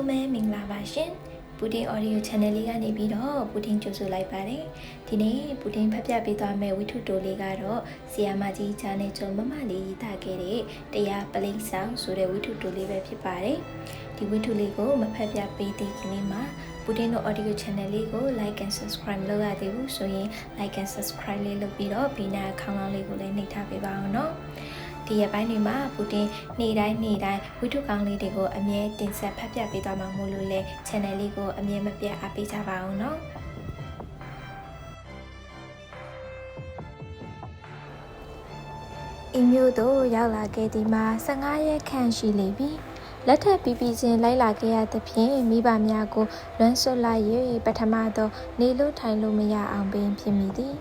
လုံးပဲမင်္ဂလာပါရှင်ပူတင် audio channel လေးကနေပြီးတော့ပူတင်ကြိုဆိုလိုက်ပါတယ်ဒီနေ့ပူတင်ဖတ်ပြပေးသွားမယ့်ဝိထုတိုလေးကတော့ဆီယာမကြီးချာနဲ့ကျော်မမလေးရေးသားခဲ့တဲ့တရားပလိဆောင်ဆိုတဲ့ဝိထုတိုလေးပဲဖြစ်ပါတယ်ဒီဝိထုလေးကိုမဖတ်ပြပေးသေးခင်လေးမှာပူတင်တို့ audio channel လေးကို like and subscribe လုပ်ရသေးဘူးဆိုရင် like and subscribe လေးလုပ်ပြီးတော့ဘီနာအခေါင်းလေးကိုလည်းနှိပ်ထားပေးပါအောင်နော် ဒီရက်ပိုင်းတွေမှာပူတင်နေ့တိုင်းနေ့တိုင်းဝိထုကောင်းလေးတွေကိုအမြဲတင်ဆက်ဖတ်ပြပေးသွားမှာမို့လို့လဲ channel လေးကိုအမြဲမပြတ်အားပေးကြပါအောင်နော်အီမျိုးတို့ရောက်လာခဲ့ဒီမှာ15ရက်ခန့်ရှိလေပြီလက်ထပ်ပြီးပြီးချင်းလိုက်လာခဲ့ရသဖြင့်မိဘများကိုလွမ်းဆွလိုက်၍ပထမသောနေလို့ထိုင်လို့မရအောင်ပင်ဖြစ်မိသည်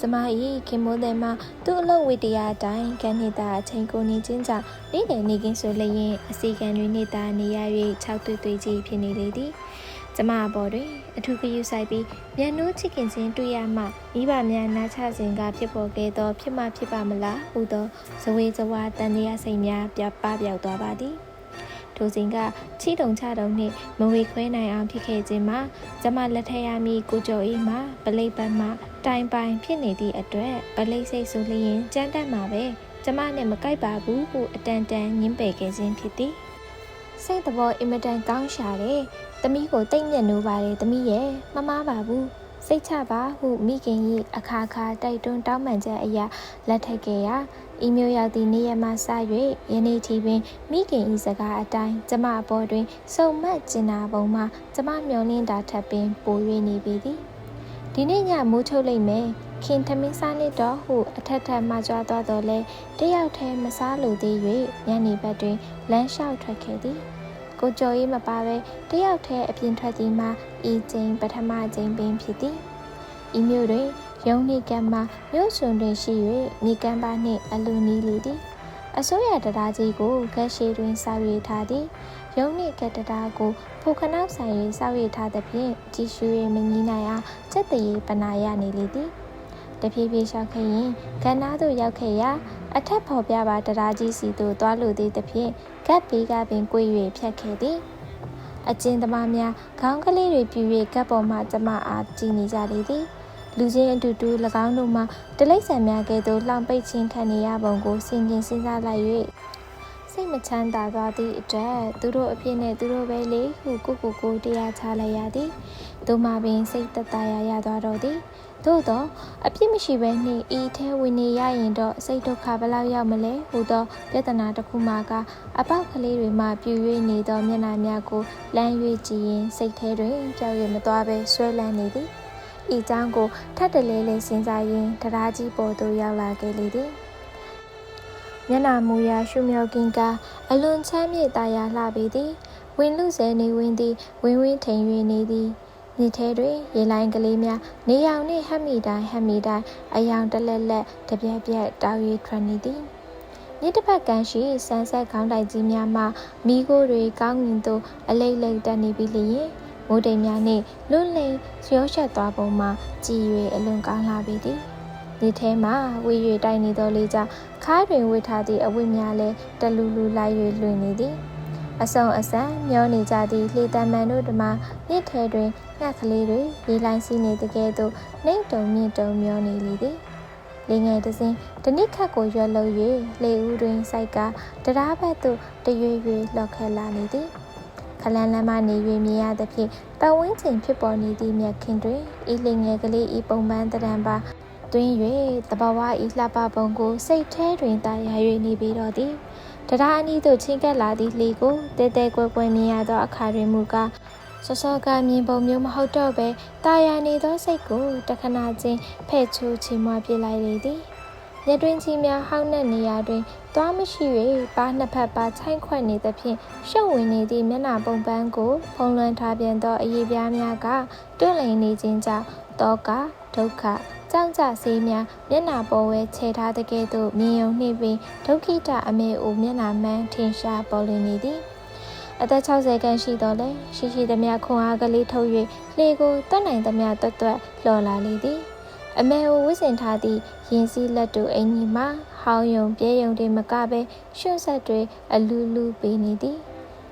ကျမ၏ခင်မိုးတဲ့မှာသူ့အလုပ်ဝိတရားအတိုင်းကန်နေတာအချိန်ကိုနေချင်းကြောင့်နေ့လည်နေကင်းဆိုလျင်အစီကံတွေနေတာနေရ၍၆တွေ့တွေ့ကြီးဖြစ်နေလေသည်ကျမအပေါ်တွင်အထူးဂရုစိုက်ပြီးမြန်နိုးချစ်ခင်ချင်းတွေ့ရမှမိဘများနားချစဉ်ကဖြစ်ပေါ်ခဲ့သောဖြစ်မှဖြစ်ပါမလားဟူသောဇဝေဇဝါတန်တရားစိတ်များပြပပျောက်သွားပါသည်ထိုစဉ်ကချီတုံချတုံနှင့်မဝေခွဲနိုင်အောင်ဖြစ်ခဲ့ခြင်းမှာကျမလက်ထက်ရမည်ကိုကျော်အေးမှာပလိပ်ပတ်မှ တိုင်ပိုင်ဖြစ်နေသည့်အတွက်ပလိပ်စိတ်ဆိုလျင်ကြမ်းတမ်းမှာပဲကျမနဲ့မကိုက်ပါဘူးဟုအတန်တန်ညင်းပယ်ခဲ့ခြင်းဖြစ်သည်စိတ်သဘောအင်မတန်ကောင်းရှာတယ်။သမီးကိုတိတ်မြတ်နိုးပါတယ်သမီးရဲ့မမားပါဘူး။စိတ်ချပါဟုမိခင်၏အခါခါတိုက်တွန်းတောင်းပန်ချက်အရာလက်ထပ်ခဲ့ရာအီးမျိုးရောက်သည့်နေ့ရက်မှစ၍ယနေ့ထိပင်မိခင်၏စကားအတိုင်းကျမအပေါ်တွင်စုံမက်ကျင်နာပုံမှာကျမမျောလင်းတာထပ်ပင်ပို၍နေပြီသည် ဒီနေ့ညမိုးချုပ်လိုက်မယ်ခင်သမင်းစားနေတော့ဟုအထက်ထက်မှကြွားသွားတော့လဲတယောက်တည်းမစားလိုသေး၍ညနေဘက်တွင်လမ်းလျှောက်ထွက်ခဲ့သည်ကိုကျော်ရေးမပါပဲတယောက်တည်းအပြင်ထွက်သည်မှာဤချိန်ပထမချိန်ပင်ဖြစ်သည်ဤမျိုးတွင်ရုံးနှိကံမှာမြို့စွန်တွင်ရှိ၍မိကံပါနှင့်အလူနီးလေသည်အစိုးရတရားကြီးကိုကက်ရှိတွင်စောက်ရထားသည် ရုံးနှင့်ကက်တတာကိုဖိုခနောက်ဆိုင်၍စောက်ရထားသဖြင့်ကြည်ရှူ၍မငီးနိုင်အောင်စက်တရေပနာရနေလေသည်တဖြည်းဖြည်းလျှောက်ခဲ့ရင်ကဏ္ဍသို့ရောက်ခဲ့ရာအထက်ဖော်ပြပါတရားကြီးစီသို့သွားလိုသေးသဖြင့်ကပ်ဘေးကပင်ကို၍ဖြတ်ခဲ့သည်အကျဉ်သမားများခေါင်းကလေးတွေပြူ၍ကပ်ပေါ်မှကျမအားကြည်နေကြလေသည်လူချင်းအတူတူ၎င်းတို့မှတလိမ့်ဆန်များကဲ့သို့လှောင်ပိတ်ခြင်းခံနေရပုံကိုဆင်ခြင်စဉ်းစားလိုက်၍ စိတ်မချမ်းသာသွားသည့်အတွက်သူတို့အဖြစ်နဲ့သူတို့ပဲလေဟုကိုကိုကိုတရားချလိုက်ရသည်သူမှပင်စိတ်သက်သာရာရသွားတော့သည်သို့သောအပြစ်မရှိဘဲနှင့်ဤထဲဝင်နေရရင်တော့စိတ်ဒုက္ခဘလောက်ရောက်မလဲဟူသောပြဿနာတစ်ခုမှကအပေါက်ကလေးတွေမှပြူ၍နေသောမျက်နှာများကိုလမ်း၍ကြည့်ရင်စိတ်ထဲတွင်ကြောက်ရွံ့မသွားဘဲဆွဲလန်းနေသည်ဤကြောင့်ကိုထပ်တလဲလဲစဉ်းစားရင်းတရားကြီးပေါ်သို့ရောက်လာခဲ့လေသည် မျက်နာမူရာရှုမြောက်ကင်းကအလွန်ချမ်းမြေ့တာယာလှပေသည်ဝင်လူစဲနေဝင်သည်ဝင်းဝင်းထိန်၍နေသည်မြစ်ထဲတွင်ရေလိုင်းကလေးများနေရောင်နှင့်ဟက်မီတိုင်းဟက်မီတိုင်းအယောင်တလက်လက်တပြက်ပြက်တောက်၍ထွက်နေသည်မြစ်တစ်ဖက်ကမ်းရှိဆန်ဆက်ခေါင်းတိုင်ကြီးများမှမိโกတွေကောင်းငင်သို့အလိမ့်လိမ့်တက်နေပြီးလျင်မိုးတိမ်များနှင့်လွတ်လင်ရောရှက်သွားပုံမှာကြည်၍အလွန်ကောင်းလာပေသည် ဒီထဲမှာဝေ၍တိုင်နေသောလေးကြောင့်ခါးတွင်ဝစ်ထားသည့်အဝတ်များလည်းတလူလူလိုက်၍လွင်နေသည်အဆုံအဆန်မျောနေကြသည့်လှေတမန်တို့ဓမ္မမြစ်ထဲတွင်ငှက်ကလေးတွေရေလိုင်းစီးနေတကယ်သို့နှိမ့်တုံမြင့်တုံမျောနေလေသည်လေငယ်တစင်းတနစ်ခတ်ကိုရွက်လို့၍လေဦးတွင်စိုက်ကတရားဘက်သို့တရွေ့ရွေ့လှော့ခက်လာနေသည်ခလန်းလမ်းမနေ၍မြင်ရသဖြင့်ပတ်ဝန်းကျင်ဖြစ်ပေါ်နေသည့်မြက်ခင်တွင်ဤလေငယ်ကလေးဤပုံပန်းတရံပါ တွင်း၍တဘာဝဤလှပပုံကိုစိတ်ထဲတွင်တာယာ၍နေပြီးတော့သည်တရားအနီးသို့ချင်းကပ်လာသည့်လေကိုတဲတဲကွယ်ကွယ်မြင်ရသောအခါတွင်မူကားစောစောကမြင်ပုံမျိုးမဟုတ်တော့ပဲတာယာနေသောစိတ်ကိုတခဏချင်းဖဲ့ချိုးချီမွားပြလိုက်လေသည် ရတွင်ကြီးများဟောင်းနှက်နေရာတွင်သွားမရှိ၍ပါနှစ်ဖက်ပါချိုင်းခွက်နေသဖြင့်ရှုပ်ဝင်နေသည့်မျက်နှာပုံပန်းကိုဖုံးလွှမ်းထားပြန်သောအရေးပြားများကတွန့်လည်နေခြင်းကြောင့်တောကဒုက္ခကြောင့်ကြဆေးများမျက်နာပေါ်ဝဲခြေထားတဲ့ကဲ့သို့မြင်ယုံနှင့်ပင်ဒုက္ခိတအမေအိုမျက်နာမှန်းထင်ရှားပေါ်လွင်နေသည်အသက်60ခန့်ရှိတော့လဲရှိရှိသမျှခွန်အားကလေးထုတ်၍လှေကိုတတ်နိုင်သမျှတွတ်တွတ်လှော်လာလေသည် အမေကိုဝစ်စင်ထားသည့်ရင်စည်းလက်တူအင်ကြီးမှာဟောင်းယုံပြဲယုံတွေမကပဲရွှွန့်ဆက်တွေအလူလူပေးနေသည်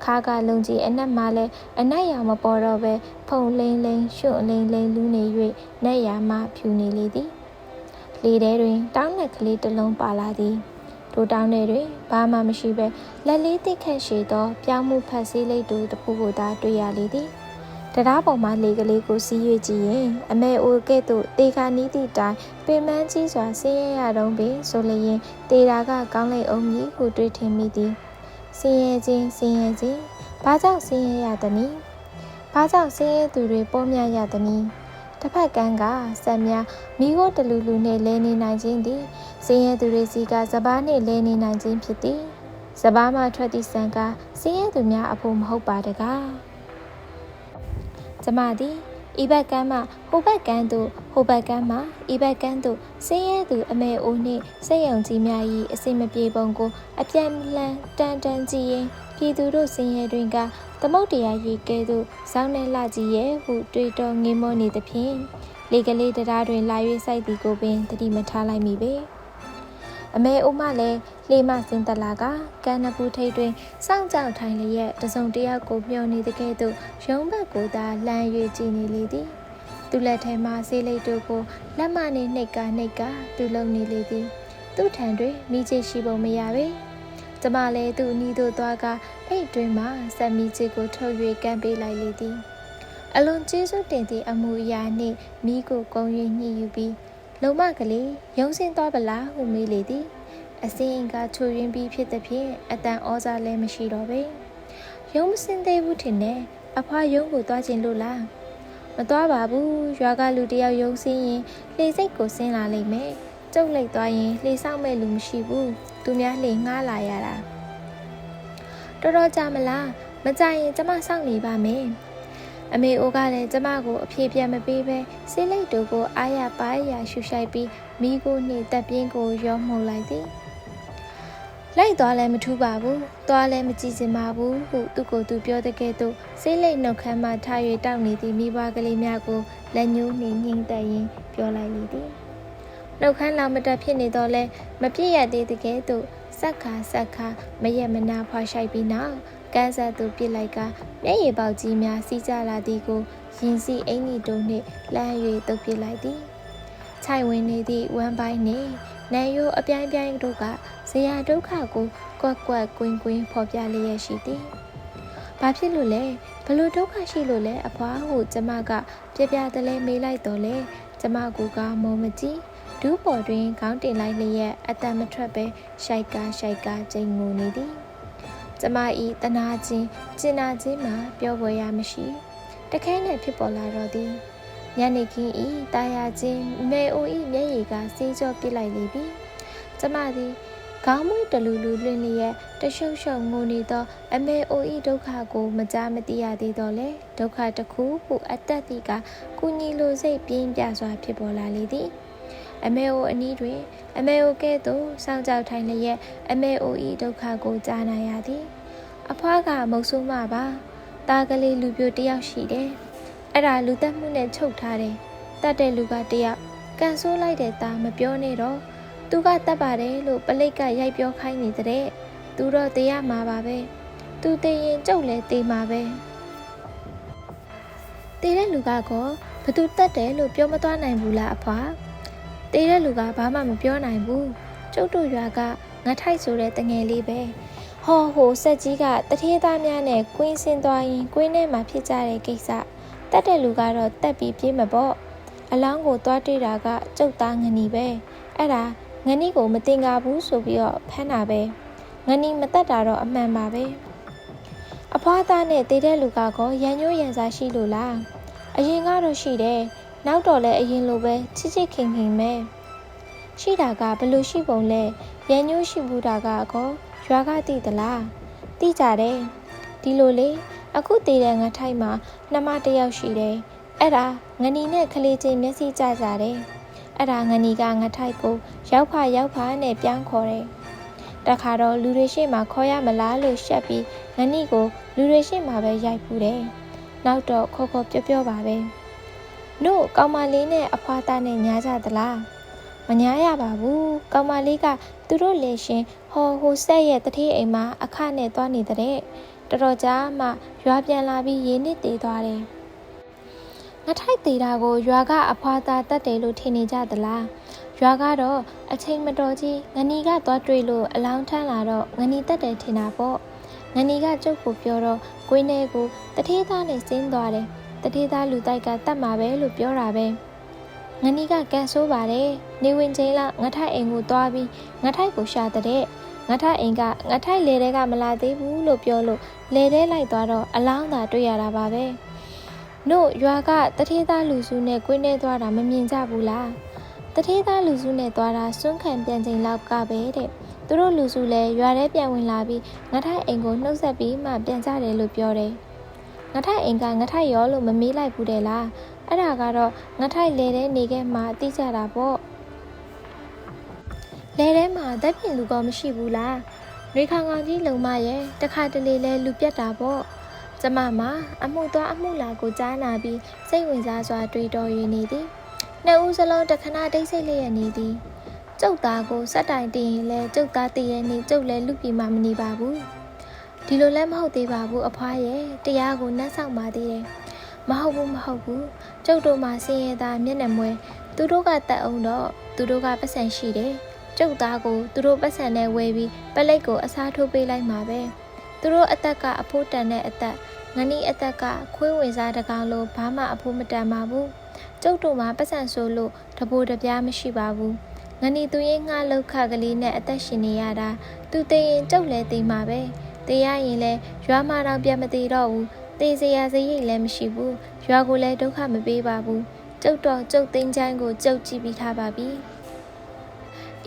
ခါကလုံကြီးအနက်မှလည်းအနက်ရောင်မပေါ်တော့ပဲဖုံလိမ့်လိမ့်ရွှွန့်လိမ့်လိမ့်လူးနေ၍နက်ရမှဖြူနေလေသည်လေထဲတွင်တောင်းတဲ့ကလေးတစ်လုံးပါလာသည်ထိုတောင်းတဲ့တွင်ဘာမှမရှိပဲလက်လေးတိတ်ခတ်ရှိသောပြောင်းမှုဖက်စည်းလိတ်တူတစ်ခုကိုသာတွေ့ရလေသည် တရားပေါ်မှာလေကလေးကိုစီး၍ကြည့်ရင်အမေအိုကဲ့သို့တေခါနီးသည့်တိုင်ပင်မန်းကြီးစွာဆင်းရဲရတုံးပင်ဆိုလျင်တေတာကကောင်းလိမ့်အောင်မည်ဟုတွေးထင်မိသည်ဆင်းရဲခြင်းဆင်းရဲခြင်းဘာကြောင့်ဆင်းရဲရသနည်းဘာကြောင့်ဆင်းရဲသူတွေပေါ်များရသနည်းတစ်ဖက်ကန်းကဆက်များမိခိုးတလူလူနှင့်လဲနေနိုင်ခြင်းသည်ဆင်းရဲသူတွေစီကစပားနှင့်လဲနေနိုင်ခြင်းဖြစ်သည်စပားမှထွက်သည့်ဆံကဆင်းရဲသူများအဖို့မဟုတ်ပါတကား ကျမသည်ဤဘက်ကမ်းမှဟိုဘက်ကမ်းသို့ဟိုဘက်ကမ်းမှဤဘက်ကမ်းသို့ဆင်းရဲသူအမေအိုနှင့်စိတ်ယုံကြည်များ၏အစိမပြေပုံကို အပြန်လှန်တန်တန်ကြည့်ရင်ပြည်သူတို့ဆင်းရဲတွင်ကသမုတ်တရားရေကဲသို့စောင်းနေလှကြည့်ရဲ့ဟုတွေးတော်ငေးမောနေသဖြင့်လေကလေးတရားတွင်လာ၍စိုက်သည်ကိုပင်တတိမထားလိုက်မိပေ အမေအိုမလည်းလေမစင်တလာကကန်းနပူထိတ်တွင်စောင့်ကြောက်ထိုင်လျက်တစုံတယောက်ကိုမျှော်နေတဲ့ကဲ့သို့ရုံးဘက်ကိုသာလှမ်း၍ကြည့်နေလေသည်သူလက်ထဲမှဆေးလိပ်တို့ကိုလက်မနှင့်နှိတ်ကနှိတ်ကသူလုံနေလေသည်သူ့ထံတွင်မိချစ်ရှိပုံမရပေကျမလည်းသူ့အနီးသို့သွားကအိတ်တွင်မှဆက်မိချစ်ကိုထုတ်၍ကမ်းပေးလိုက်လေသည်အလွန်ကျေးဇူးတင်သည့်အမှုအရာနှင့်မိကိုကုံ၍ညှိယူပြီး လုံမကလေးရုံးစင်းသွားပလားဟုမေးလေသည်အစင်းအင်ကချိုရင်းပြီးဖြစ်သည်ဖြင့်အတန်ဩဇာလည်းမရှိတော့ပေရုံးမစင်းသေးဘူးထင်တယ်အဖွားရုံးကိုသွားခြင်းလို့လားမသွားပါဘူးရွာကလူတယောက်ရုံးစင်းရင်လေစိတ်ကိုဆင်းလာလိမ့်မယ်ကျုပ်လိုက်သွားရင်လှေဆောင်မဲ့လူမရှိဘူးသူများလှေငှားလာရတာတော်တော်ကြာမလားမကြရင်ကျမစောင့်နေပါမယ် အမေအိုကလည်းကျမကိုအဖြေပြန်မပေးဘဲဆေးလိတ်တို့ကိုအားရပါးရရှူရှိုက်ပြီးမိကိုနှင့်တက်ပြင်းကိုရောမှုန်လိုက်သည်လိုက်သွားလည်းမထူးပါဘူးသွားလည်းမကြည့်စင်ပါဘူးဟုသူ့ကိုယ်သူပြောတဲ့ကဲ့သို့ဆေးလိတ်နှုတ်ခမ်းမှထား၍တောက်နေသည့်မိဘကလေးများကိုလက်ညှိုးနှင့်ညှိမ့်သက်ရင်းပြောလိုက်လေသည်နှုတ်ခမ်းလာမတက်ဖြစ်နေတော့လဲမပြည့်ရသေးတဲ့ကဲ့သို့ဆက်ခါဆက်ခါမရက်မနာဖွာရှိုက်ပြီးနောက် ကန်းဆက်သူပြစ်လိုက်ကမျက်ရည်ပေါက်ကြီးများစီးကြလာသည်ကိုရင်စီအင်ကြီးတို့နှင့်လှမ်း၍တုပ်ပြစ်လိုက်သည်ခြိုင်ဝင်နေသည့်ဝမ်းပိုင်းနှင့်နန်ရိုးအပြိုင်ပြိုင်တို့ကဇေယဒုက္ခကိုကွက်ကွက်ကွင်းကွင်းဖော်ပြလျက်ရှိသည်။ဘာဖြစ်လို့လဲဘလို့ဒုက္ခရှိလို့လဲအဖွားဟုကျမကပြပြတလဲမေးလိုက်တော့လဲကျမကူကမောမကြည့်ဒူးပေါ်တွင်ခေါင်းတင်လိုက်လျက်အတန်မထွက်ပဲရှိုက်ကားရှိုက်ကားကျိန်ငိုနေသည် ကျမဤတနာချင်းကျင်နာချင်းမှာပြောပေါ်ရမရှိတခဲနဲ့ဖြစ်ပေါ်လာတော့သည်ညနေခင်းဤတာယာချင်းမေအိုဤမျက်ရည်ကစေးကြောပစ်လိုက်လေပြီကျမသည်ခေါင်းမွေးတလူလူလွင်လျက်တရှုပ်ရှုပ်ငိုနေသော အမေအိုဤဒုက္ခကို မကြားမသိရသေးတော့လေဒုက္ခတစ်ခုဟုအတက်တိကကုညီလိုစိတ်ပြင်းပြစွာဖြစ်ပေါ်လာလေသည် အမေအိုအနီးတွင်အမေအိုကဲ့သို့စောင့်ကြောက်ထိုင်လျက်အမေအိုဤဒုက္ခကိုကြားနာရသည်အဖွားကမုတ်ဆိုးမပါတာကလေးလူပြိုတယောက်ရှိတယ်အဲ့ဒါလူသက်မှုနဲ့ချုပ်ထားတယ်တတ်တဲ့လူကတယောက်ကန်ဆိုးလိုက်တဲ့သားမပြောနဲ့တော့သူကတတ်ပါတယ်လို့ပလိတ်ကရိုက်ပြောခိုင်းနေတဲ့သူတော့တရားမှာပါပဲသူတည်ရင်ကြုတ်လဲတည်မှာပဲတည်တဲ့လူကကောဘသူတတ်တယ်လို့ပြောမသွားနိုင်ဘူးလားအဖွာ တည်တဲ့လူကဘာမှမပြောနိုင်ဘူးကျုပ်တို့ရွာကငါထိုက်ဆိုတဲ့တငယ်လေးပဲဟောဟိုဆက်ကြီးကတထေးသားများနဲ့ကွင်းစင်းသွားရင်ကွင်းထဲမှာဖြစ်ကြတဲ့ကိစ္စတက်တဲ့လူကတော့တက်ပြီးပြေးမှာပေါ့အလောင်းကိုသွားတွေ့တာကကျုပ်သားငနီပဲအဲ့ဒါငနီကိုမတင်ကားဘူးဆိုပြီးတော့ဖမ်းတာပဲငနီမတက်တာတော့အမှန်ပါပဲအဖွားသားနဲ့တည်တဲ့လူကကောရန်ညိုးရန်စားရှိလို့လားအရင်ကတော့ရှိတယ် နောက်တော့လည်းအရင်လိုပဲချစ်ချစ်ခင်ခင်ပဲရှိတာကဘလို့ရှိပုံလဲရန်ညိုးရှိဘူးတာကကောရွာကတည်သလားတိကြတယ်ဒီလိုလေအခုတည်တဲ့ငါထိုက်မှာနှမတယောက်ရှိတယ်အဲ့ဒါငနီနဲ့ကလေးချင်းမျက်စိကျကြတယ်အဲ့ဒါငနီကငထိုက်ကိုရောက်ဖရောက်ဖနဲ့ပြောင်းခေါ်တယ်တခါတော့လူတွေရှေ့မှာခေါ်ရမလားလို့ရှက်ပြီးငနီကိုလူတွေရှေ့မှာပဲရိုက်ပူတယ်နောက်တော့ခေါ်ခေါ်ပြောပြောပါပဲ နို့ကောင်မလေးနဲ့အဖွားသားနဲ့ညားကြသလားမညားရပါဘူးကောင်မလေးကသူတို့လေရှင်ဟောဟိုဆက်ရဲ့တတိအိမ်မှာအခနဲ့သွားနေတဲ့တော်တော်ကြာမှရွာပြန်လာပြီးရင်းနစ်သေးသွားတယ်ငထိုက်သေးတာကိုရွာကအဖွာသားတတ်တယ်လို့ထင်နေကြသလားရွာကတော့အချိန်မတော်ကြီးငနီကသွားတွေ့လို့အလောင်းထမ်းလာတော့ငနီတတ်တယ်ထင်တာပေါ့ငနီကကျုပ်ကိုပြောတော့ကိုင်းနေကိုတထေးသားနဲ့ဆင်းသွားတယ် တထေးသားလူတိုက်ကတတ်မှာပဲလို့ပြောတာပဲငနီကကန်ဆိုးပါတယ်နေဝင်ချင်းလောက်ငထိုက်အိမ်ကိုသွားပြီးငထိုက်ကိုရှာတဲ့ငထိုက်အိမ်ကငထိုက်လေတဲကမလာသေးဘူးလို့ပြောလို့လေတဲလိုက်သွားတော့အလောင်းသာတွေ့ရတာပါပဲနို့ရွာကတထေးသားလူစုနဲ့ကိုင်းနေသွားတာမမြင်ကြဘူးလားတထေးသားလူစုနဲ့သွားတာစွန့်ခံပြန်ချိန်လောက်ကပဲတဲ့သူတို့လူစုလည်းရွာထဲပြန်ဝင်လာပြီးငထိုက်အိမ်ကိုနှုတ်ဆက်ပြီးမှပြန်ကြတယ်လို့ပြောတယ် ငထိုက်အိမ်ကငထိုက်ရောလို့မမေးလိုက်ဘူးတဲ့လားအဲ့ဒါကတော့ငထိုက်လေထဲနေခဲ့မှသိကြတာပေါ့လဲထဲမှာသက်ပြင်လူကောမရှိဘူးလား။နှွေခေါင်ကောင်ကြီးလုံမရဲ့တခါတလေလဲလူပြတ်တာပေါ့။ကျမမှာအမှုသွားအမှုလာကိုကြားနာပြီးစိတ်ဝင်စားစွာတွေးတော်ရည်နေသည်။နှစ်ဦးစလုံးတခဏတိတ်ဆိတ်လျက်နေသည်။ကျုပ်သားကိုစက်တိုင်တင်ရင်လဲကျုပ်သားတည်ရဲ့နေကျုပ်လဲလူပြေမှမနေပါဘူး။ ဒီလိုလဲမဟုတ်သေးပါဘူးအဖွားရဲ့တရားကိုနှက်ဆောင်ပါသေးတယ်။မဟုတ်ဘူးမဟုတ်ဘူးကျုပ်တို့မှာစင်ရသားမျက်နှာမွဲသူတို့ကတက်အောင်တော့သူတို့ကပတ်စံရှိတယ်။ကျုပ်သားကိုသူတို့ပတ်စံနဲ့ဝယ်ပြီးပလိတ်ကိုအစားထိုးပေးလိုက်မှာပဲသူတို့အသက်ကအဖိုးတန်တဲ့အသက်ငနီအသက်ကခွေးဝင်စားတကောင်လို့ဘာမှအဖိုးမတန်ပါဘူးကျုပ်တို့မှာပတ်စံဆိုလို့တဘိုးတပြားမရှိပါဘူးငနီသူရင်ငှလောက်ခကလေးနဲ့အသက်ရှင်နေရတာသူသိရင်ကျုပ်လည်းသိမှာပဲ သိရရင်လည်းရွာမှာတော့ပြန်မသေးတော့ဘူးသေစရာစရိတ်လည်းမရှိဘူးရွာကိုလည်းဒုက္ခမပေးပါဘူးကျုပ်တော့ကျုပ်သိန်းချိုင်းကိုကျုပ်ကြည့်ပြီးထားပါပြီ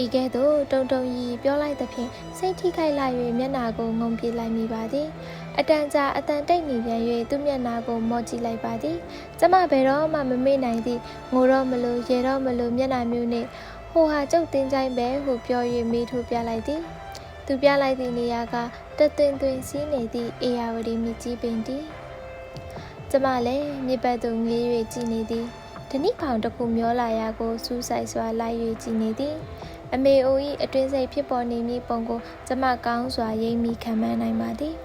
ဤကဲ့သို့တုံတုံရီပြောလိုက်သဖြင့်စိတ်ထိခိုက်လာ၍မျက်နာကိုငုံပြေးလိုက်မိပါသည်အတန်ကြာအတန်တိတ်နေပြန်၍သူ့မျက်နာကိုမော့ကြည့်လိုက်ပါသည်ကျမဘယ်တော့မှမမေ့နိုင်သည့်ငိုတော့မလို့ရေတော့မလို့မျက်နာမျိုးနှင့်ဟိုဟာကျုပ်တင်းကြိုင်းပဲဟုပြော၍မိထိုးပြလိုက်သည် သူပြလိုက်သည့်နေရာကတသွင်သွင်စီးနေသည့်အေယာဝတီမြစ်ကြီးပင်သည်ကျမလည်းမြစ်ပတ်သို့ငေး၍ကြည့်နေသည်ဓနိဖောင်တစ်ခုမျောလာရာကိုစူးဆိုင်စွာလိုက်၍ကြည့်နေသည်အမေအို၏အတွင်းစိတ်ဖြစ်ပေါ်နေမည်ပုံကိုကျမကောင်းစွာရိပ်မိခံမှန်းနိုင်ပါသည်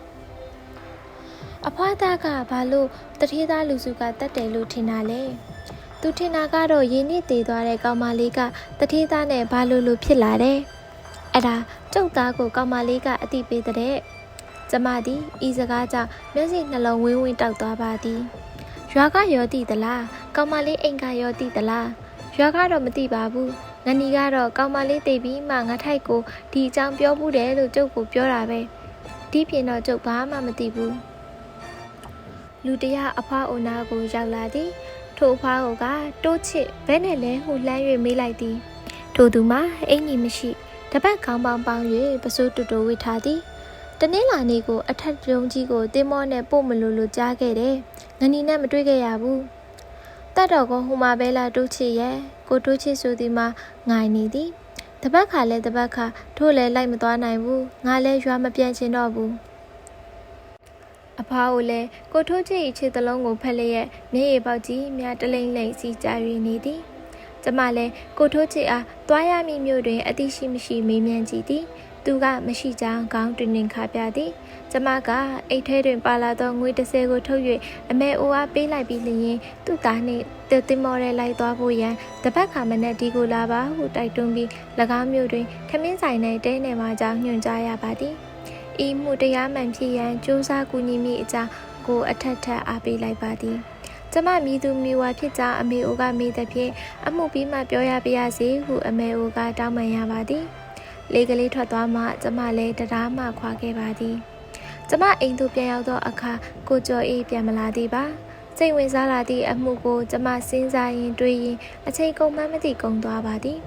အဖွားသားကဘာလို့တထေးသားလူစုကတတ်တယ်လို့ထင်တာလဲသူထင်တာကတော့ရင်းနှီးတည်သွားတဲ့ကောင်မလေးကတထေးသားနဲ့ဘာလို့လို့ဖြစ်လာတယ် အဲ့ဒါကျုပ်သားကိုကောင်မလေးကအတိပေးတဲ့ကျမသည်ဤစကားကြောင့်မျက်စိနှလုံးဝင်းဝင်းတောက်သွားပါသည်ရွာကရောတိသလားကောင်မလေးအိမ်ကရောတိသလားရွာကတော့မသိပါဘူးငနီကတော့ကောင်မလေးတိတ်ပြီးမှငါထိုက်ကိုဒီအကြောင်းပြောမှုတယ်လို့ကျုပ်ကိုပြောတာပဲဒီပြင်တော့ကျုပ်ဘာမှမသိဘူးလူတရအဖွားအိုနာကိုရောက်လာသည်ထိုအဖွားကတိုးချစ်ဘဲနဲ့လဲဟိုလှမ်း၍မေးလိုက်သည်ထိုသူမှာအင်ကြီးမရှိ တပတ်ခေါင်းပေါင်းပေါင်း၍ပစိုးတူတူဝိထားသည်တနင်္လာနေ့ကိုအထက်ပြုံးကြီးကိုတင်းမောနဲ့ပို့မလို့လို့ကြားခဲ့တယ်ငနီနဲ့မတွေ့ခဲ့ရဘူးတတ်တော်ကဟိုမှာပဲလာတိုးချစ်ရဲ့ကိုတိုးချစ်ဆိုဒီမှာငိုင်နေသည်တပတ်ခါလဲတပတ်ခါထို့လဲလိုက်မသွားနိုင်ဘူးငါလဲရွာမပြန်ချင်တော့ဘူးအဖားကိုလည်းကိုထိုးချစ်၏ခြေသလုံးကိုဖက်လျက်မျက်ရည်ပေါက်ကြီးများတလိမ့်လိမ့်စီကြ၍နေသည် ကျမလည်းကိုထိုးချစ်အားတွားရမည်မျိုးတွင်အသိရှိမရှိမေးမြန်းကြည့်သည်သူကမရှိကြောင်းခေါင်းတွင်တွင်ခါပြသည်ကျမကအိတ်ထဲတွင်ပါလာသောငွေ30ကိုထုတ်၍အမေအိုအားပေးလိုက်ပြီးလျင်သူ့သားနှင့်တေတင်မော်ရဲလိုက်သွားဖို့ရန်တပတ်ခါမနဲ့ဒီကိုလာပါဟုတိုက်တွန်းပြီး၎င်းမျိုးတွင်ခမင်းဆိုင်၌တဲနေမှာကြောင်းညွှန်ကြားရပါသည်ဤမှုတရားမှန်ဖြစ်ရန်စ조사ကူညီမိအကြောင်းကိုအထက်ထက်အားပေးလိုက်ပါသည် ကျမမိသူမိဝါဖြစ်ကြောင်းအမေအိုကမေးသည်ဖြင့်အမှုပြီးမှပြောရပါရစေဟုအမေအိုကတောင်းပန်ရပါသည်လေးကလေးထွက်သွားမှကျမလည်းတရားမှခွာခဲ့ပါသည်ကျမအိမ်သို့ပြန်ရောက်သောအခါကိုကျော်အေးပြန်မလာသေးပါစိတ်ဝင်စားလာသည့်အမှုကိုကျမစဉ်းစားရင်တွေးရင်အချိန်ကုန်မှမသိကုန်သွားပါသည်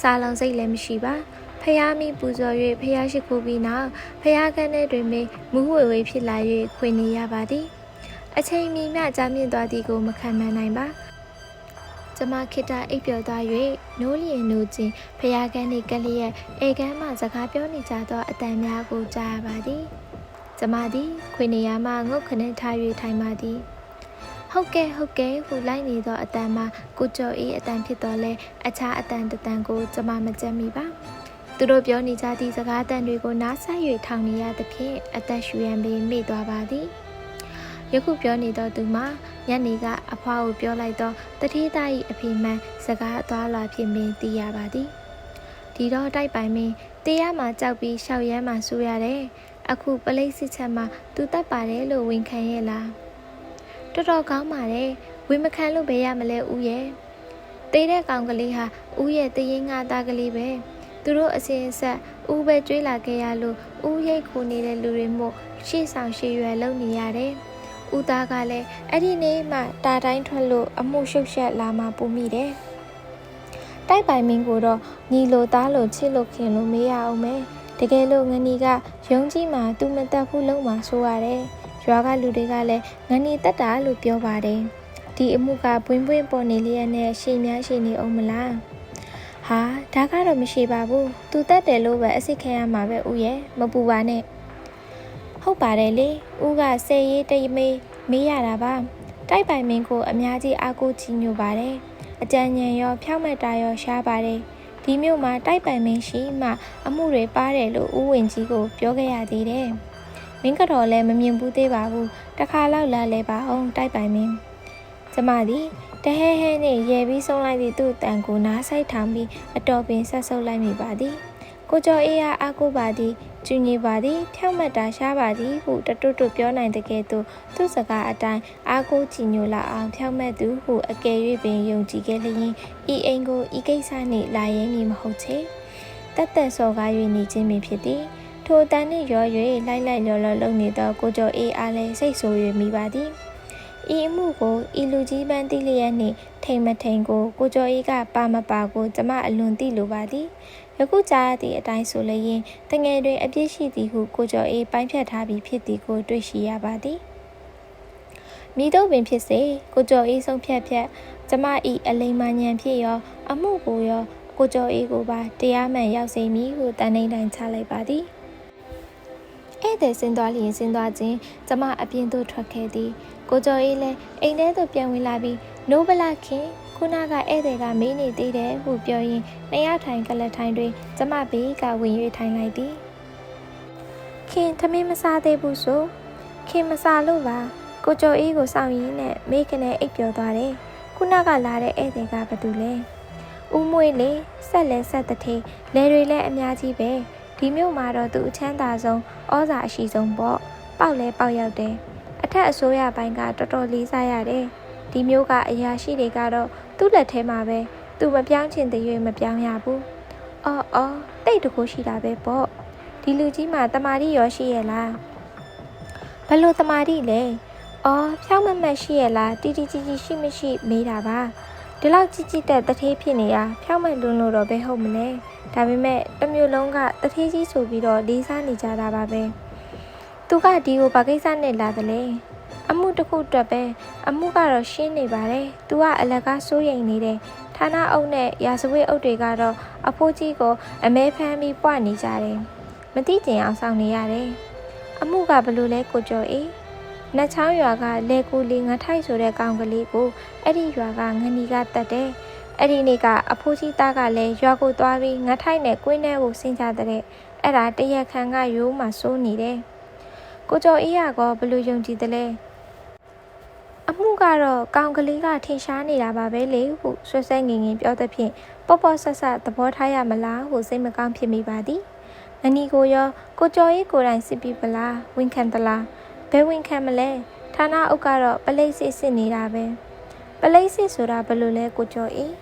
စားလုံးစိတ်လည်းမရှိပါဖះမိပူဇော်၍ဖះရှိခိုးပြီးနောက်ဖះကန်းထဲတွင်မူးဝေဝေဖြစ်လာ၍ခွေနေရပါသည် အချိန်မီမျှကြာမြင့်သွားသည်ကိုမခံမနိုင်ပါကျမခိတအိပ်ပျော်သွား၍နိုးလျင်နိုးချင်းဖះကန်းနှင့်ကလျက်အေကန်းမှစကားပြောနေကြသောအတန်များကိုကြားရပါသည်ကျမသည်ခွေနေရမှငုတ်ခနဲ့ထား၍ထိုင်ပါသည်ဟုတ်ကဲ့ဟုတ်ကဲ့ဟုလိုက်နေသောအတန်မှာကိုကျော်အေးအတန်ဖြစ်တော်လဲအခြားအတန်တတန်ကိုကျမမကြက်မိပါသူတို့ပြောနေကြသည့်စကားတန်တွေကိုနားဆပ်၍ထောင်နေရသဖြင့်အသက်ရှူရန်ပင်မိသွားပါသည် ယခုပြောနေသောသူမှာညနေကအဖွားကိုပြောလိုက်သောတတိသား၏အဖေမှန်စကားအသွားလာဖြစ်မင်းသိရပါသည်ဒီတော့တိုက်ပိုင်မင်းတရားမှာကြောက်ပြီးရှောက်ရမ်းမှဆူရတယ်အခုပလိတ်စစ်ချက်မှာသူတက်ပါတယ်လို့ဝန်ခံရဲ့လားတော်တော်ကောင်းပါတယ်ဝန်မခံလို့ဘယ်ရမလဲဦးရဲ့တေးတဲ့ကောင်ကလေးဟာဦးရဲ့တရင်ငါသားကလေးပဲသူတို့အစဉ်အဆက်ဦးပဲကြွေးလာခဲ့ရလို့ဦးရိတ်ခိုနေတဲ့လူတွေမို့ရှေ့ဆောင်ရှေ့ရွယ်လုံနေရတယ် ဦးသားကလည်းအဲ့ဒီနေ့မှတာတိုင်းထွက်လို့အမှုရှုပ်ရှက်လာမှပူမိတယ်တိုက်ပိုင်မင်းကိုတော့ညီလိုသားလိုချစ်လို့ခင်လို့မေးရအောင်မယ်တကယ်လို့ငနီကယုံကြည်မှသူမတက်ဘူးလုံးမှဆိုရတယ်ရွာကလူတွေကလည်းငနီတက်တာလို့ပြောပါတယ်ဒီအမှုကပွင့်ပွင့်ပေါ်နေလျက်နဲ့ရှည်များရှည်နေအောင်မလားဟာဒါကတော့မရှိပါဘူးသူတက်တယ်လို့ပဲအစ်စ်ခံရမှာပဲဦးရဲ့မပူပါနဲ့ ဟုတ်ပါတယ်လေဦးကဆယ်ရေးတမေးမေးရတာပါတိုက်ပိုင်မင်းကိုအများကြီးအားကိုးချီးညိုပါတယ်အကြံဉာဏ်ရောဖြောက်မဲ့တာရောရှားပါတယ်ဒီမြို့မှာတိုက်ပိုင်မင်းရှိမှအမှုတွေပါတယ်လို့ဦးဝင်ကြီးကိုပြောခဲ့ရသေးတယ်မင်းကတော့လည်းမမြင်ဘူးသေးပါဘူးတခါလောက်လာလဲပါအောင်တိုက်ပိုင်မင်းကျမသည်တဟဲဟဲနဲ့ရဲပြီးဆုံးလိုက်သည့်သူ့တန်ကိုနားဆိုင်ထောင်ပြီးအတော်ပင်ဆက်ဆုပ်လိုက်မိပါသည်ကိုကျော်အေးအားအားကိုပါသည် ကျူညီပါသည်ဖြောက်မှတ်တာရှားပါသည်ဟုတတွတ်တွတ်ပြောနိုင်တဲ့ကဲ့သို့သူ့စကားအတိုင်းအားကိုကြည်ညိုလာအောင်ဖြောက်မှတ်သူဟုအကယ်၍ပင်ယုံကြည်ခဲ့လျင်ဤအိမ်ကိုဤကိစ္စနှင့်လာရဲမည်မဟုတ်ချေတက်တက်စော်ကား၍နေခြင်းပင်ဖြစ်သည်ထိုတန်နှင့်ရော၍လိုက်လိုက်လော်လော်လုံနေသောကိုကျော်အေးအားလည်းစိတ်ဆိုး၍မိပါသည်ဤအမှုကိုဤလူကြီးပန်းတိလျက်နှင့်ထိမ်မထိန်ကိုကိုကျော်အေးကပါမပါကိုကျမအလွန်သိလိုပါသည် ယခုကြားသည့်အတိုင်းဆိုလျင်တငယ်တွင်အပြစ်ရှိသည်ဟုကိုကျော်အေးပိုင်းဖြတ်ထားပြီးဖြစ်သည်ကိုတွေ့ရှိရပါသည်မိတို့ပင်ဖြစ်စေကိုကျော်အေးဆုံးဖြတ်ဖြတ်ကျမဤအလိမ္မာညံဖြစ်ရော အမှုကိုရောကိုကျော်အေးကိုပါတရားမှန်ရောက်စေမည်ဟုတန်နေတိုင်းချလိုက်ပါသည်ဧည့်သည်ဆင်းသွားလျင်ဆင်းသွားခြင်းကျမအပြင်သို့ထွက်ခဲ့သည် ကိုကျော်အေးလည်းအိမ်ထဲသို့ပြန်ဝင်လာပြီးနိုးဗလာခင် ခုနကဧည့်သည်ကမေးနေသေးတယ်ဟုပြောရင်းနှစ်ယောက်ထိုင်ကလထိုင်တွင်ကျမဘေးကဝင်၍ထိုင်လိုက်သည်ခင်သမင်းမစားသေးဘူးဆိုခင်မစားလို့ပါကိုကျော်အေးကိုစောင့်ရင်းနဲ့မေးကနေအိပ်ပျော်သွားတယ်ခုနကလာတဲ့ဧည့်သည်ကဘာတူလဲဦးမွေးလေဆက်လဲဆက်တထေးလဲတွေလည်းအများကြီးပဲဒီမြို့မှာတော့သူအချမ်းသာဆုံးဩဇာအရှိဆုံးပေါ့ပေါက်လဲပေါက်ရောက်တယ်အထက်အစိုးရပိုင်းကတော်တော်လေးစားရတယ်ဒီမျိုးကအရာရှိတွေကတော့ သူ့လက်ထဲမှာပဲသူမပြောင်းချင်တဲ့ရွေမပြောင်းရဘူးအော်အော်တိတ်တကူရှိတာပဲပေါ့ဒီလူကြီးမှာတမာတိရောရှိရဲ့လားဘလို့တမာတိလဲအော်ဖြောင်းမမတ်ရှိရဲ့လားတီတီကြီးကြီးရှိမရှိမေးတာပါဒီလောက်ကြီးကြီးတဲ့တထေးဖြစ်နေတာဖြောင်းမလွန်းလို့တော့ဘယ်ဟုတ်မလဲဒါပေမဲ့တမျိုးလုံးကတထေးကြီးဆိုပြီးတော့လေးစားနေကြတာပါပဲသူကဒီကိုဘာကိစ္စနဲ့လာတယ်လဲ အမှုတစ်ခုအတွက်ပဲအမှုကတော့ရှင်းနေပါတယ်။ "तू ကအလကားစိုးရိမ်နေတယ်။ဌာနအုပ်နဲ့ရာဇဝတ်အုပ်တွေကတော့အဖိုးကြီးကိုအမဲဖမ်းပြီးပွားနေကြတယ်။မတိကျင်အောင်ဆောင်နေရတယ်။အမှုကဘလို့လဲကိုကျော်အေး။နတ်ချောင်းရွာကလေကူလီငထိုက်ဆိုတဲ့ကောင်ကလေးကိုအဲ့ဒီရွာကငနီကတတ်တယ်။အဲ့ဒီနေ့ကအဖိုးကြီးသားကလည်းရွာကိုသွားပြီးငထိုက်နဲ့ကွင်းထဲကိုဆင်းကြတဲ့အဲ့ဒါတရက်ခံကရိုးမှစိုးနေတယ်။ကိုကျော်အေးကဘလို့ယုံကြည်တယ်လဲ။ အမှုကတော့ကောင်ကလေးကထင်ရှားနေတာပါပဲလေဟုဆွဆွဲငင်ငင်ပြောသဖြင့်ပေါ့ပေါ့ဆဆသဘောထားရမလားဟုစိတ်မကောင်းဖြစ်မိပါသည်။အနီကိုရောကိုကျော်ရေးကိုယ်တိုင်စစ်ပြီးပလားဝန်ခံသလားဘယ်ဝန်ခံမလဲဌာနအုပ်ကတော့ပလိတ်စစ်စစ်နေတာပဲပလိတ်စစ်ဆိုတာဘယ်လိုလဲကိုကျော်အေး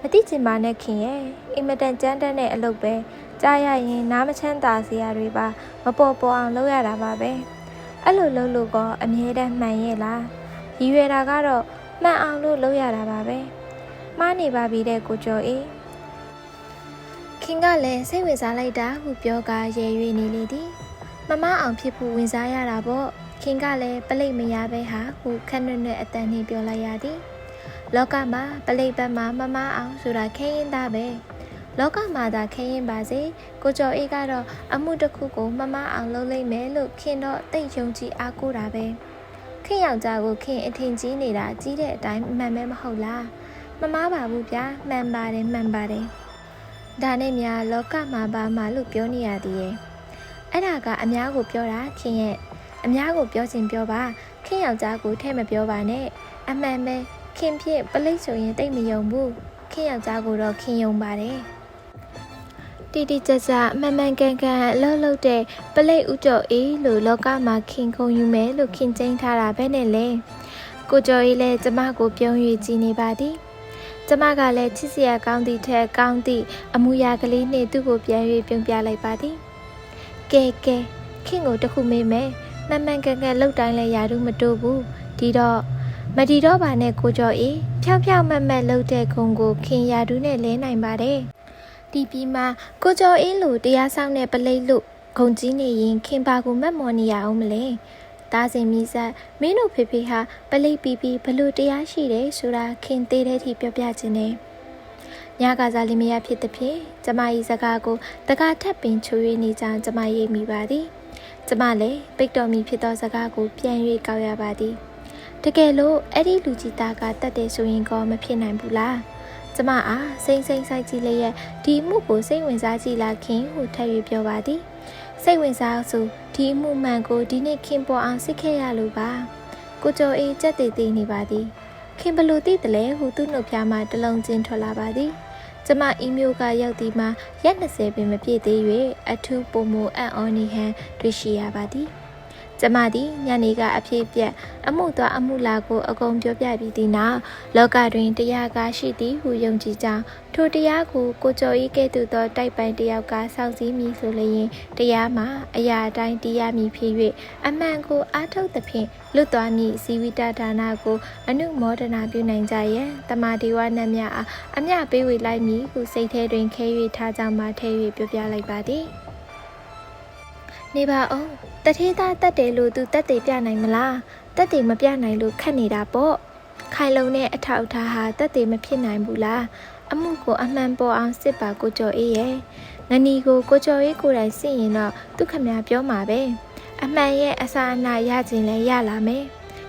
မတိကျင်ပါနဲ့ခင်ရဲ့အင်မတန်ကြမ်းတမ်းတဲ့အလုပ်ပဲကြားရရင်နားမချမ်းသာစရာတွေပါမပေါ်ပေါ်အောင်လုပ်ရတာပါပဲ။ အဲ့လိုလုပ်လို့ကအမြဲတမ်းမှန်ရဲ့လားရည်ရွယ်တာကတော့မှန်အောင်လို့လုပ်ရတာပါပဲမှားနေပါပြီတဲ့ကိုကျော်အေးခင်ကလည်းစိတ်ဝင်စားလိုက်တာဟုပြောကာရဲရွေနေလေသည်မမအောင်ဖြစ်ဖို့ဝင်စားရတာပေါ့ခင်ကလည်းပလိတ်မရပဲဟာဟုခက်နွဲ့နွဲ့အတန်နှင်းပြောလိုက်ရသည်လောကမှာပလိတ်ဘက်မှာမမအောင်ဆိုတာခဲရင်သားပဲ လောကမှာသာခရင်ပါစေကိုကျော်အေးကတော့အမှုတစ်ခုကိုမမအောင်လုပ်လိုက်မယ်လို့ခင်တော့တိတ်ယုံကြည်အားကိုးတာပဲခင်ယောက်ျားကိုခင်အထင်ကြီးနေတာကြီးတဲ့အတိုင်းမှန်မဲမဟုတ်လားမမပါဘူးဗျာမှန်ပါတယ်မှန်ပါတယ်ဒါနဲ့များလောကမှာပါမှလို့ပြောနေရသေးရဲ့အဲ့ဒါကအများကိုပြောတာခင်ရဲ့အများကိုပြောချင်ပြောပါခင်ယောက်ျားကိုထဲ့မပြောပါနဲ့အမှန်ပဲခင်ဖြစ်ပလိတ်ဆိုရင်တိတ်မယုံဘူးခင်ယောက်ျားကိုတော့ခင်ယုံပါတယ် တီတီကြကြအမှန်မှန်ကန်ကန်အလုပ်လုပ်တဲ့ပလိတ်ဥကျော်အေးလို့လောကမှာခင်ခုံယူမယ်လို့ခင်ကျင်းထားတာပဲနဲ့လေကိုကျော်အေးလည်းကျမကိုပြုံး၍ကြည်နေပါသည်ကျမကလည်းချစ်စရာကောင်းသည့်ထက်ကောင်းသည့်အမူအရာကလေးနှင့်သူ့ကိုပြန်၍ပြုံးပြလိုက်ပါသည်ကဲကဲခင်ကိုတခုမေးမယ်မှန်မှန်ကန်ကန်လှုပ်တိုင်းလဲယာတို့မတိုးဘူးဒီတော့မဒီတော့ပါနဲ့ကိုကျော်အေးဖြောက်ဖြောက်မတ်မတ်လှုပ်တဲ့ခုံကိုခင်ယာတို့နဲ့လဲနိုင်ပါတယ် ဒီပြီးမှကိုကျော်အေးလိုတရားဆောင်တဲ့ပလိတ်လို့ဂုံကြီးနေရင်ခင်ပါကိုမတ်မော်နေရအောင်မလဲတားစင်မိဆက်မင်းတို့ဖေဖေဟာပလိတ်ပီပီဘလို့တရားရှိတယ်ဆိုတာခင်သေးတဲ့ထိပြောပြခြင်းနဲ့ညကစားလေးမရဖြစ်သည်ဖြင့်ကျမ၏စကားကိုတကားထပ်ပင်ချွေးနေကြကျမရိပ်မိပါသည်ကျမလည်းပိတ်တော်မီဖြစ်သောစကားကိုပြန်၍ကောက်ရပါသည် တကယ်လို့အဲ့ဒီလူကြီးသားကတတ်တယ်ဆိုရင်ကောမဖြစ်နိုင်ဘူးလားကျမအားစိမ့်စိမ့်ဆိုင်ကြည့်လျက်ဒီမှုကိုစိတ်ဝင်စားကြည့်လာခင်ဟုထပ်၍ပြောပါသည်စိတ်ဝင်စားဆိုဒီအမှုမှန်ကိုဒီနေ့ခင်ပေါ်အောင်စစ်ခဲ့ရလို့ပါကိုကျော်အေးကြက်တည်တည်နေပါသည်ခင်ဘလို့သိတယ်လဲဟုသူ့နှုတ်ဖျားမှတလုံးချင်းထွက်လာပါသည်ကျမအီးမျိုးကရောက်ဒီမှာရက်20ပင်မပြည့်သေး၍အထူးပုံမအံ့ဩနေဟန်တွေ့ရှိရပါသည် ကျမသည်ညနေကအဖြစ်ပြက်အမှုသွားအမှုလာကိုအကုန်ပြောပြပြီးသည့်နောက်လောကတွင်တရားကားရှိသည်ဟုယုံကြည်ကြောင်းထိုတရားကိုကိုကျော်ဤကဲ့သို့သောတိုက်ပိုင်တယောက်ကစောင့်စည်းမိဆိုလျင်တရားမှာအရာတိုင်းတရားမည်ဖြစ်၍အမှန်ကိုအားထုတ်သဖြင့်လွတ်သွားသည့်ဇီဝိတဒါနာကိုအနုမောဒနာပြုနိုင်ကြရန်တမန်ဒေဝနတ်များအားအမျှပေးဝေလိုက်မည်ဟုစိတ်ထဲတွင်ခဲ၍ထားကြောင်းမှထဲ၍ပြောပြလိုက်ပါသည် နေပါအောင်တထေးသားတက်တယ်လို့သူတက်တယ်ပြနိုင်မလားတက်တယ်မပြနိုင်လို့ခက်နေတာပေါ့ခိုင်လုံတဲ့အထောက်အထားဟာတက်တယ်မဖြစ်နိုင်ဘူးလားအမှုကိုအမှန်ပေါ်အောင်စစ်ပါကိုကျော်အေးရဲ့ငနီကိုကိုကျော်အေးကိုယ်တိုင်စစ်ရင်တော့သူခမပြောမှာပဲအမှန်ရဲ့အစာအနာရခြင်းလဲရလာမယ်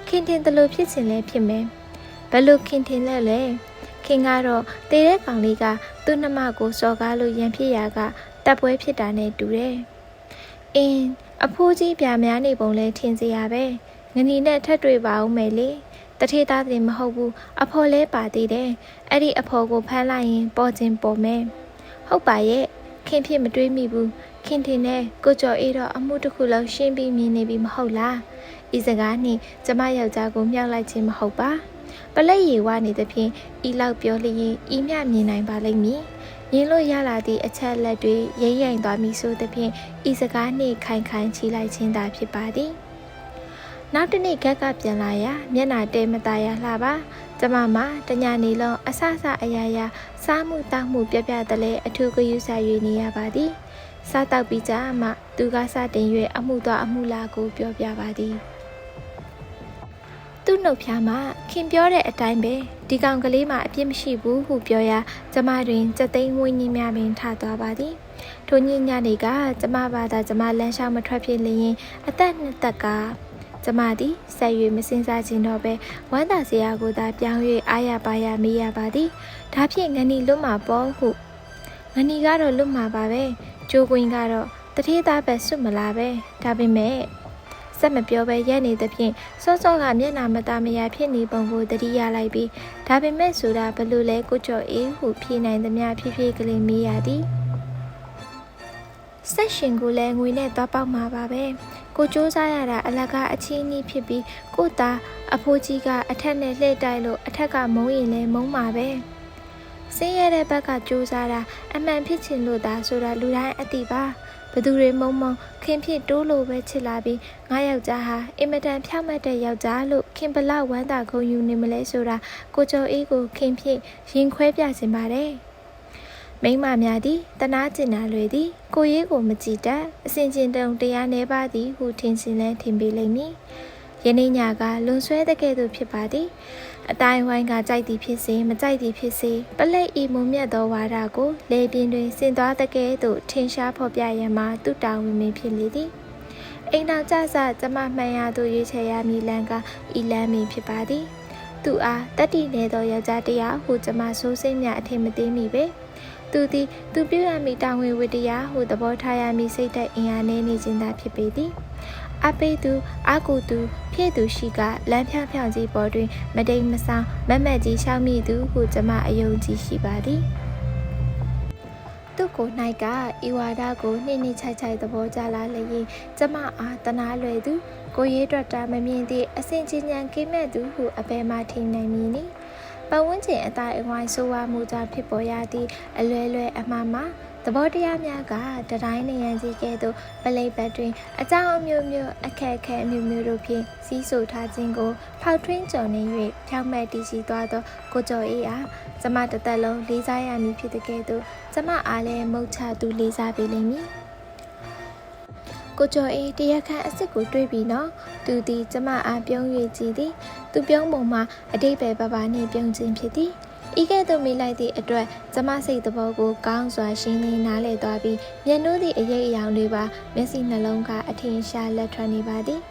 ခင်တင်တလို့ဖြစ်ခြင်းလဲဖြစ်မယ်ဘလို့ခင်တင်လဲလဲခင်ကတော့တေတဲ့ကောင်လေးကသူ့နှမကိုစော်ကားလို့ရန်ဖြစ်ရာကတပ်ပွဲဖြစ်တာနဲ့တူတယ် အင်းအဖိုးကြီးပြများနေပုံလဲထင်စရာပဲငနီနဲ့ထက်တွေ့ပါဦးမယ်လေတထေးသားတင်မဟုတ်ဘူးအဖော်လဲပါသေးတယ်အဲ့ဒီအဖော်ကိုဖမ်းလိုက်ရင်ပေါ်ချင်းပေါ်မယ်ဟုတ်ပါရဲ့ခင်ဖြစ်မတွေးမိဘူးခင်ထင်နဲ့ကိုကျော်အေးတော့အမှုတစ်ခုလုံးရှင်းပြီးမြင်နေပြီမဟုတ်လားဤစကားနှင့်ကျမယောက်ျားကိုမြောက်လိုက်ခြင်းမဟုတ်ပါပလက်ရည်ဝနေသဖြင့်ဤလောက်ပြောလျင်ဤမျှမြင်နိုင်ပါလိမ့်မည် ရင်းလို့ရလာသည့်အချက်လက်တွေရိမ့်ရိုင်သွားမည်ဆိုသဖြင့်ဤစကားနှင့်ခိုင်ခိုင်ချီလိုက်ခြင်းသာဖြစ်ပါသည်နောက်တစ်နေ့ခက်ကပြန်လာရာမျက်နာတဲမตาရလှပါကျမမတညာနေလုံးအဆဆအရာရာစားမှုတောက်မှုပြပြတလဲအထူးဂရုစိုက်၍နေရပါသည်စားတောက်ပြီးကြမှသူကစတင်၍အမှုတော်အမှုလာကိုပြောပြပါသည်သူ့နှုတ်ဖျားမှာခင်ပြောတဲ့အတိုင်းပဲ ဒီကောင်ကလေးမှာအပြစ်မရှိဘူးဟုပြောရာကျမတွင်စက်သိန်းဝင်းကြီးများပင်ထသွားပါသည်ထိုညညနေကကျမဘာသာကျမလမ်းလျှောက်မထွက်ဖြစ်လျင်အသက်နှစ်သက်ကကျမသည်ဆက်၍မစင်စားခြင်းတော့ပဲဝမ်းသာစရာကိုသာပြောင်း၍အားရပါရမေးရပါသည်ဒါဖြင့်ငနီလွတ်မှာပေါ့ဟုငနီကတော့လွတ်မှာပါပဲကျိုးကွင်းကတော့တထေးသားပဲစွတ်မလာပဲဒါပေမဲ့ စက်မပြောပဲရက်နေသဖြင့်စောစောကမျက်နာမသားမရဖြစ်နေပုံကိုတတိယလိုက်ပြီးဒါပေမဲ့ဆိုတာဘလို့လဲကိုကျော်အေးဟုဖြေနိုင်သမျှဖြည်းဖြည်းကလေးမေးရသည်ဆက်ရှင်ကိုလည်းငွေနဲ့သွားပေါက်မှာပါပဲကိုစူးစမ်းရတာအလကားအချင်းကြီးဖြစ်ပြီးကိုသားအဖိုးကြီးကအထက်နဲ့လှည့်တိုက်လို့အထက်ကမုံရင်လည်းမုံမှာပဲဆင်းရဲတဲ့ဘက်ကစူးစမ်းတာအမှန်ဖြစ်ချင်လို့သာဆိုတာလူတိုင်းအသိပါ ဘသူတွေမုံမုံခင်ဖြစ်တိုးလို့ပဲချစ်လာပြီးငါယောက်ျားဟာအင်မတန်ဖြောက်မတ်တဲ့ယောက်ျားလို့ခင်ဘလောက်ဝမ်းသာခုံယူနေမလဲဆိုတာကိုကျော်အေးကိုခင်ဖြစ်ရင်ခွဲပြစင်ပါတယ်မိမများသည်တနာကျင်နာလွယ်သည်ကိုရေးကိုမကြည်တတ်အစဉ်ချင်းတုံတရားနေပါသည်ဟုထင်ရှင်လဲထင်ပေလိမ့်မည်ယနေ့ညကလွန်ဆွဲတဲ့ကဲ့သို့ဖြစ်ပါသည် အတိုင်းဝိုင်းကကြိုက်သည်ဖြစ်စေမကြိုက်သည်ဖြစ်စေပလက်ဤမုံမြတ်သောဝါဒကိုလေပြင်းတွင်ဆင်သွားတဲ့ကဲ့သို့ထင်ရှားဖော်ပြရန်မှာသူတာဝန်မင်းဖြစ်လေသည်အိမ်တော်ကြဆကျမမှန်ရသို့ရွေးချယ်ရမည်လမ်းကဤလမ်းမင်းဖြစ်ပါသည်သူအားတတိနေသောယောက်ျားတရားဟုကျမဆိုးစိမ့်မြအထင်မသေးမိပဲဝသူသည်သူပြုရမည့်တာဝန်ဝတ္တရားဟုသဘောထားရမည့်စိတ်ဓာတ်အင်အားနည်းနေခြင်းသာဖြစ်ပေသည် အပိသူအကူသူဖြည့်သူရှိကလမ်းဖြောင်းဖြောင်းကြီးပေါ်တွင် မတိမ်မဆောင်မမတ်ကြီးရှောက်မိသူဟုကျမအယုံကြည်ရှိပါသည်သူကို၌ကဤဝါဒကိုနှိမ့်နှိမ့်ချိုက်ချိုက်သဘောကျလာလျင်ကျမအားတနာလွယ်သူကိုရေးတွက်တာမမြင်သည့်အစဉ်ချင်းဉဏ်ကိမဲ့သူဟုအပေမှထိနိုင်မည်နီပတ်ဝန်းကျင်အတိုင်းအဝိုင်းဆိုးဝါးမှုကြောင့်ဖြစ်ပေါ်ရသည့်အလွယ်လွယ်အမှားမှာ သဘောတရားများကတတိုင်းနေရန်ကြီးကဲ့သို့ပလိတ်ပတ်တွင်အကြောင်းအမျိုးမျိုးအခက်အခဲအမျိုးမျိုးတို့ဖြင့်စီးဆိုထားခြင်းကိုဖောက်ထွင်းကြော်နေ၍ဖြောင့်မတ်တည်ရှိသွားသောကိုကျော်အေးအားကျမတစ်သက်လုံးလေးစားရမည်ဖြစ်တဲ့ကဲ့သို့ကျမအားလည်းမုတ်ချသူလေးစားပေးလိမ့်မည်ကိုကျော်အေးတရက်ခန့်အစ်စ်ကိုတွေးပြီးနော်သူသည်ကျမအားပြုံး၍ကြည်သည်သူပြုံးပုံမှာအတိတ်ပဲပပနှင့်ပြုံးခြင်းဖြစ်သည် ဤကဲ့သို့မိလိုက်သည့်အတွက်ကျမစိတ်သဘောကိုကောင်းစွာရှင်းလင်းနားလည်သွားပြီးမျက်နှာသည့်အရေးအယောင်တွေပါမျက်စိနှလုံးကအထင်ရှားလက်ထွက်နေပါသည်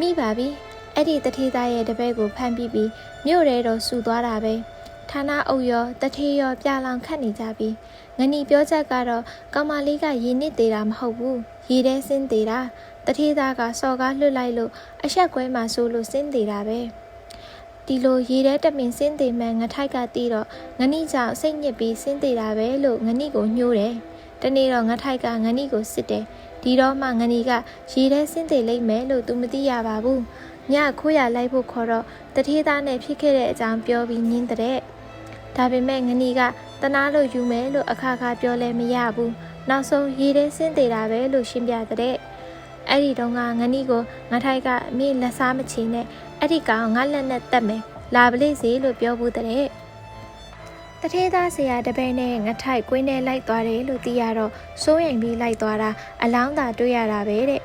မိပါပြီအဲ့ဒီတထေးသားရဲ့တပည့်ကိုဖမ်းပြီးပြီးမြို့ရဲတော့ဆူသွားတာပဲဌာနအုပ်ရောတထေးရောပြလောင်ခတ်နေကြပြီးငနီပြောချက်ကတော့ကောင်မလေးကရေနစ်သေးတာမဟုတ်ဘူးရေထဲဆင်းသေးတာတထေးသားကစော်ကားလွတ်လိုက်လို့အဆက်ကွဲမှာဆိုလို့ဆင်းသေးတာပဲ ဒီလိုရေထဲတမင်ဆင်းသေးမှန်ငထိုက်ကတီးတော့ငနီကြောင့်စိတ်ညစ်ပြီးဆင်းသေးတာပဲလို့ငနီကိုညှိုးတယ်တနေ့တော့ငထိုက်ကငနီကိုစစ်တယ်ဒီတော့မှငနီကရေထဲဆင်းသေးလိမ့်မယ်လို့သူမသိရပါဘူးညခိုးရလိုက်ဖို့ခေါ်တော့တထေးသားနဲ့ဖြစ်ခဲ့တဲ့အကြောင်းပြောပြီးညင်းတဲ့ဒါပေမဲ့ငနီကတနာလို့ယူမယ်လို့အခါခါပြောလဲမရဘူးနောက်ဆုံးရေထဲဆင်းသေးတာပဲလို့ရှင်းပြတဲ့အဲ့ဒီတော့ငါငနီကိုငါထိုက်ကမြေလက်စားမချီနဲ့ အဲ့ဒီကောင်ငါလက်နဲ့တက်မယ်လာပလိစေလို့ပြောဘူးတဲ့တထေးသားဆရာတပည့်နဲ့ငထိုက်ကွင်းထဲလိုက်သွားတယ်လို့သိရတော့စိုးရိမ်ပြီးလိုက်သွားတာအလောင်းသာတွေ့ရတာပဲတဲ့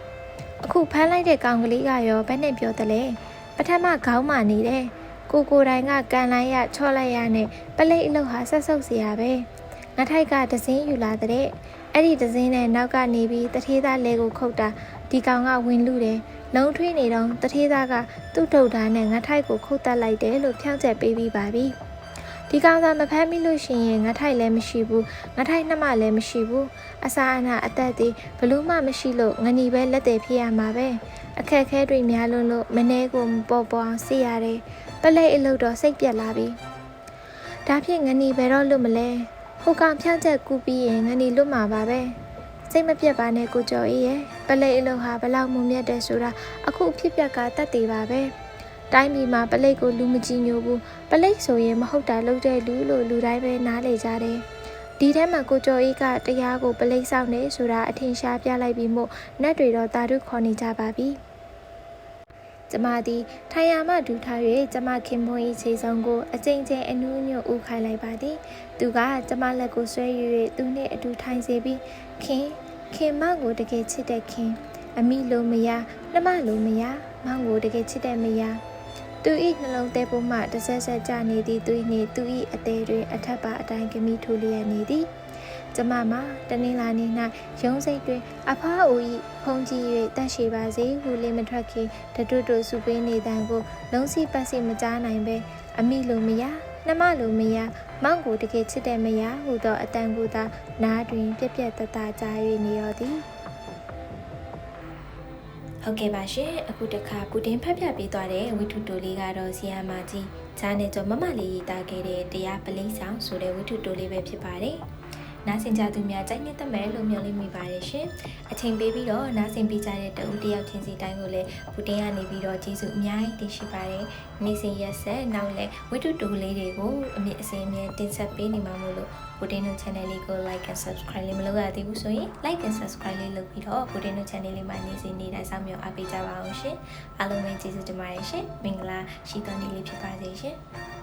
အခုဖမ်းလိုက်တဲ့ကောင်ကလေးကရောဘယ်နဲ့ပြောသလဲပထမခေါင်းမာနေတယ်ကိုကိုတိုင်ကကန်လိုက်ရချော့လိုက်ရနဲ့ပလိတ်အလုပ်ဟာဆက်ဆုပ်เสียပဲငထိုက်ကဒဇင်းယူလာတဲ့အဲ့ဒီဒဇင်းနဲ့နောက်ကနေပြီးတထေးသားလဲကိုခုတ်တာဒီကောင်ကဝင်လူတယ် လုံးထွေးနေတော့တထေးသားကသူ့ထုတ်တာနဲ့ငထိုက်ကိုခုတ်တက်လိုက်တယ်လို့ဖြောင်းချက်ပေးပြီးပါပြီဒီကောင်သာမဖမ်းမိလို့ရှိရင်ငထိုက်လည်းမရှိဘူးငထိုက်နှမလည်းမရှိဘူးအစာအနာအသက်သေးဘလို့မှမရှိလို့ငနီပဲလက်သေးဖြစ်ရမှာပဲအခက်ခဲတွေများလွန်းလို့မနှဲကိုပေါ်ပေါ်အောင်စီရတယ်ပလိတ်အလုပ်တော့စိတ်ပြက်လာပြီဒါဖြင့်ငနီဘယ်တော့လွတ်မလဲဟိုကောင်ဖြောင်းချက်ကူပြီးရင်ငနီလွတ်မှာပါပဲ စိတ်မပြတ်ပါနဲ့ကိုကျော်အေးရဲ့ပလိတ်အလုပ်ဟာဘလောက်မုံမြတ်တယ်ဆိုတာအခုဖြစ်ပျက်ကတတ်သေးပါပဲတိုင်းပြည်မှာပလိတ်ကိုလူမကြည့်ညိုဘူးပလိတ်ဆိုရင်မဟုတ်တာလုပ်တဲ့လူလို့လူတိုင်းပဲနားလေကြတယ်ဒီထဲမှာကိုကျော်အေးကတရားကိုပလိတ်ဆောင်နေဆိုတာအထင်ရှားပြလိုက်ပြီးမို့နတ်တွေတော့တာတုခေါ်နေကြပါပြီကျမသည်ထိုင်ယာမှဒူထား၍ကျမခင်ပွန်၏ခြေဆောင်ကိုအကျဉ်းချင်းအနူးညွတ်ဦးခိုင်းလိုက်ပါသည် သူကကျမလက်ကိုဆွဲယူ၍သူနှင့်အတူထိုင်စေပြီးခင်ခင်မောင်ကိုတကယ်ချစ်တဲ့ခင် အမိလိုမရနှမလိုမရမောင်ကိုတကယ်ချစ်တဲ့မရသူ၏နှလုံးသေးပေါ်မှတဆက်ဆက်ကြနေသည့်သူ၏နှင့်သူ၏အသေးတွင်အထက်ပါအတိုင်းကမိထိုးလျက်နေသည်ကျမမှာတနင်္လာနေ့၌ရုံးစိတ်တွင် အဖားအို၏ဖုန်ကြည့်၍တတ်ရှိပါစေဟုလင်းမထွက်ခင်တတွတ်တို့စုပေးနေတန်ကိုလုံးစီပတ်စီမကြားနိုင်ပဲအမိလိုမရနှမလိုမရ မောင်ကိုတကယ်ချစ်တဲ့မရဟုသောအတန်ကိုသာနားတွင် ပြက်ပြက်တတကြား၍နေရောသည်ဟုတ်ကဲ့ပါရှင်အခုတခါပူတင်ဖတ်ပြပေးသွားတဲ့ဝိထုတိုလေးကတော့ဆီယာမာကြီးဂျာနဲ့ကျော်မမလေးရေးသားခဲ့တဲ့တရားပလိဆောင်ဆိုတဲ့ဝိထုတိုလေးပဲဖြစ်ပါတယ် နားဆင်ကြသူများကြိုက်နှစ်သက်မယ်လို့မျှော်လင့်မိပါတယ်ရှင်။အချိန်ပေးပြီးတော့နားဆင်ပေးကြတဲ့တဦးတယောက်ချင်းစီတိုင်းကိုလည်းဘူတင်ကနေပြီးတော့ကျေးဇူးအများကြီးတင်ရှိပါတယ်။နေ့စဉ်ရက်ဆက်နောက်လည်းဝိတုတူလေးတွေကိုအမြင့်အစင်းအမြဲတင်ဆက်ပေးနေမှာမို့လို့ဘူတင်တို့ channel လေးကို like and subscribe လေးမလုပ်ရသေးဘူးဆိုရင် like and subscribe လေးလုပ်ပြီးတော့ဘူတင်တို့ channel လေးမှာနေ့စဉ်နေ့တိုင်းစောင့်မျှော်အားပေးကြပါအောင်ရှင်။အားလုံးပဲကျေးဇူးတင်ပါတယ်ရှင်။မင်္ဂလာရှိသောနေ့လေးဖြစ်ပါစေရှင်။